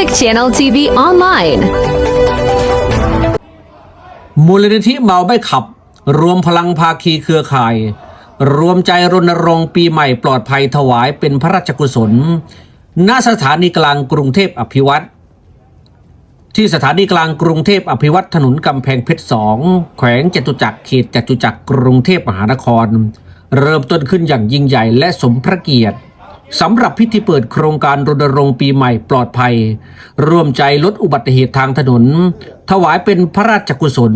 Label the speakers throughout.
Speaker 1: Epic Channel TV online.
Speaker 2: มูลนิธิเมาไม่ขับ รวมพลังภาคีเครือข่าย รวมใจรณรงค์ปีใหม่ปลอดภัยถวายเป็นพระราชกุศล ณสถานีกลางกรุงเทพอภิวัตรที่สถานีกลางกรุงเทพอภิวัตรถนนกำแพงเพชรสองแขวงจตุจักรเขตจตุจักรกรุงเทพมหานคร เริ่มต้นขึ้นอย่างยิ่งใหญ่และสมพระเกียรติ สำหรับพิธีเปิดโครงการรณรงค์ปีใหม่ปลอดภัย ร่วมใจลดอุบัติเหตุทางถนน ถวายเป็นพระราชกุศล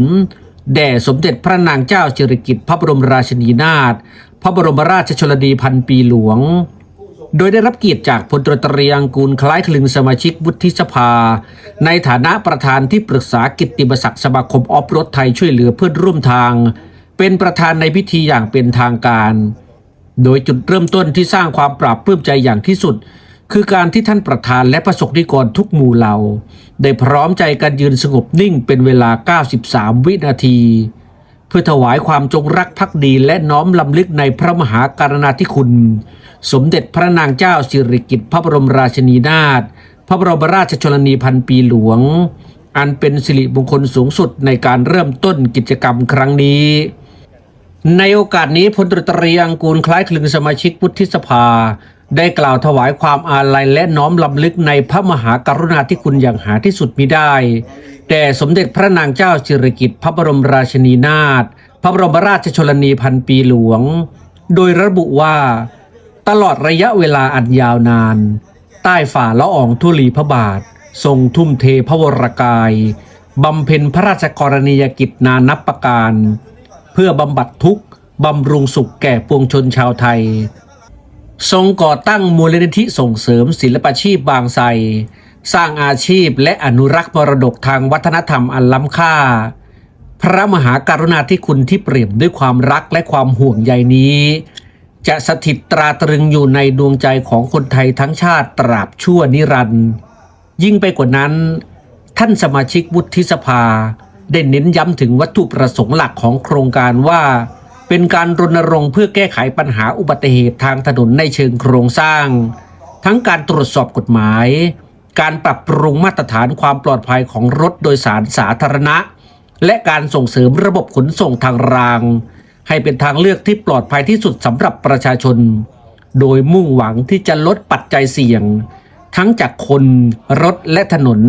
Speaker 2: แด่สมเด็จพระนางเจ้าสิริกิติ์พระบรมราชินีนาถพระบรมราชชนนีพันปีหลวง โดยได้รับเกียรติจากพลตรตรียงกูลคล้ายคลึงสมาชิกวุฒิสภา ในฐานะประธานที่ปรึกษากิตติมศักดิ์สมาคมออฟรถไทยช่วยเหลือเพื่อนร่วมทาง เป็นประธานในพิธีอย่างเป็นทางการ โดยจุดเริ่มต้นที่สร้างความปราบปลื้มใจอย่างที่สุด คือการที่ท่านประธานและประสบนิกรทุกหมู่เหล่า ได้พร้อมใจกันยืนสงบนิ่งเป็นเวลา 93 วินาที เพื่อถวายความจงรักภักดีและน้อมลำลึกในพระมหากรุณาธิคุณ สมเด็จพระนางเจ้าสิริกิติ์พระบรมราชินีนาถพระบรมราชชนนีพันปีหลวง อันเป็นสิริมงคลสูงสุดในการเริ่มต้นกิจกรรมครั้งนี้ ในโอกาสนี้พลตรตรีอังกูลคล้ายคลึงสมาชิกวุฒิสภา ได้กล่าวถวายความอาลัยและน้อมลำลึกในพระมหากรุณาธิคุณอย่างหาที่สุดมิได้ แด่สมเด็จพระนางเจ้าสิริกิติ์พระบรมราชินีนาถพระบรมราชชนนีพันปีหลวง โดยระบุว่า ตลอดระยะเวลาอันยาวนาน ใต้ฝ่าละอองธุลีพระบาท ทรงทุ่มเทพระวรกายบำเพ็ญพระราชกรณียกิจนานับประการ เพื่อบำบัดทุกข์บำรุงสุขแก่ปวงชนชาวไทย ทรงก่อตั้งมูลนิธิส่งเสริมศิลปชีพบางไทรสร้างอาชีพและอนุรักษ์มรดกทางวัฒนธรรมอันล้ำค่า พระมหากรุณาธิคุณที่เปรียบด้วยความรักและความห่วงใยนี้ จะสถิตตราตรึงอยู่ในดวงใจของคนไทยทั้งชาติตราบชั่วนิรันดร์ยิ่งไปกว่านั้น ท่านสมาชิกวุฒิสภา ได้เน้นย้ำถึงวัตถุประสงค์หลักของโครงการว่า เป็นการรณรงค์เพื่อแก้ไขปัญหาอุบัติเหตุทางถนนในเชิงโครงสร้าง ทั้งการตรวจสอบกฎหมาย การปรับปรุงมาตรฐานความปลอดภัยของรถโดยสารสาธารณะ และการส่งเสริมระบบขนส่งทางราง ให้เป็นทางเลือกที่ปลอดภัยที่สุดสำหรับประชาชน โดยมุ่งหวังที่จะลดปัจจัยเสี่ยง ทั้งจากคนรถและถนน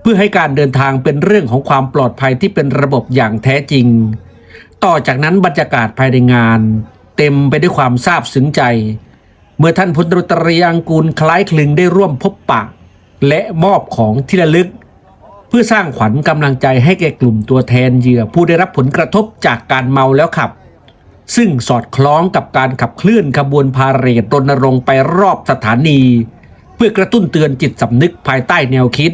Speaker 2: เพื่อให้การเดินทางเป็นเรื่องของความปลอดภัยที่เป็นระบบอย่างแท้จริง ต่อจากนั้นบรรยากาศภายในงาน เต็มไปด้วยความซาบซึ้งใจ เมื่อท่านพลตรีอังกูลคล้ายคลึงได้ร่วมพบปะ และมอบของที่ระลึก เพื่อสร้างขวัญกำลังใจให้แก่กลุ่มตัวแทนเหยื่อผู้ได้รับผลกระทบจากการเมาแล้วขับ ซึ่งสอดคล้องกับการขับเคลื่อนขบวนพาเหรดรณรงค์ไปรอบสถานี เพื่อกระตุ้นเตือนจิตสำนึกภายใต้แนวคิด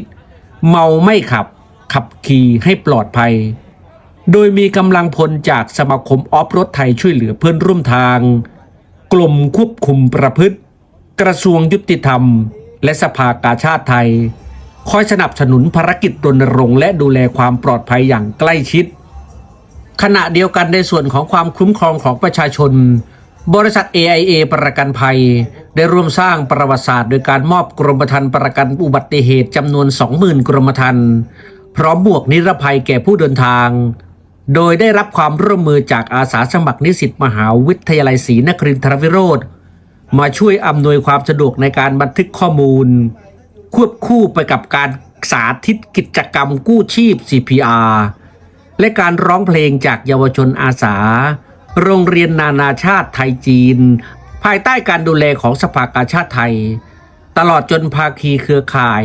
Speaker 2: เมาไม่ขับ ขับขี่ให้ปลอดภัย โดยมีกำลังพลจากสมาคมออฟรถไทยช่วยเหลือเพื่อนร่วมทาง กลุ่มควบคุมประพฤติ กระทรวงยุติธรรม และสภากาชาติไทย คอยสนับสนุนภารกิจรณรงค์และดูแลความปลอดภัยอย่างใกล้ชิด ขณะเดียวกันในส่วนของความคุ้มครองของประชาชน บริษัท AIA ประกันภัย ได้ร่วมสร้างประวัติศาสตร์ โดยการมอบกรมธรรม์ประกันอุบัติเหตุจำนวน 20,000 กรมธรรม์พร้อมบวกนิรภัยแก่ผู้เดินทาง โดยได้รับความร่วมมือจากอาสาสมัครนิสิตมหาวิทยาลัยศรีนครินทรวิโรธมาช่วยอำนวยความสะดวกในการบันทึกข้อมูล ควบคู่ไปกับการสาธิตกิจกรรมกู้ชีพ CPR และการร้องเพลงจากเยาวชนอาสา โรงเรียนนานาชาติไทยจีน ภายใต้การดูแลของสภากาชาติไทย ตลอดจนภาคีเครือข่าย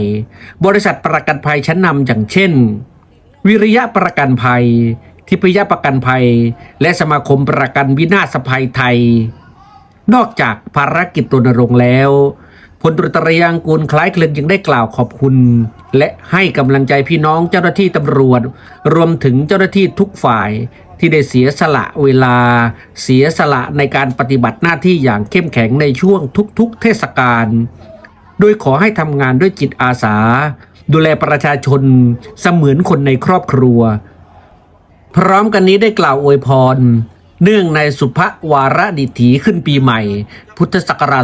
Speaker 2: บริษัทประกันภัยชั้นนำอย่างเช่น วิริยะประกันภัย ทิพยประกันภัย และสมาคมประกันวินาศภัยไทย นอกจากภารกิจรณรงค์แล้วพลตรตรียังกูลคล้ายคลึงยังได้กล่าวขอบคุณ และให้กำลังใจพี่น้องเจ้าหน้าที่ตำรวจ รวมถึงเจ้าหน้าที่ทุกฝ่าย ที่ได้เสียสละเวลา เสียสละในการปฏิบัติหน้าที่อย่างเข้มแข็งในช่วงทุกๆ เทศกาลโดยขอให้ทำงานด้วยจิตอาสา ดูแลประชาชนเสมือนคนในครอบครัว พร้อมกันนี้ได้กล่าวอวยพร เนื่องในสุภวาระดิถีขึ้นปีใหม่ พุทธศักราช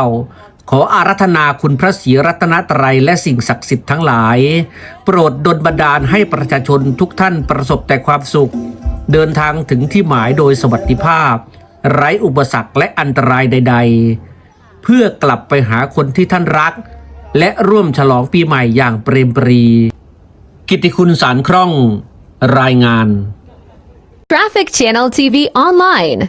Speaker 2: 2569 ขออารัธนาคุณพระศรีรัตนตรัยและสิ่งศักดิ์สิทธิ์ทั้งหลาย โปรดดลบันดาลให้ประชาชนทุกท่านประสบแต่ความสุข เดินทางถึงที่หมายโดยสวัสดิภาพ ไร้อุปสรรคและอันตรายใด ๆ เพื่อกลับไปหาคนที่ท่านรัก และร่วมฉลองปีใหม่อย่างเปรมปรี กิติคุณสารคร่อง รายงาน
Speaker 1: Traffic Channel TV Online.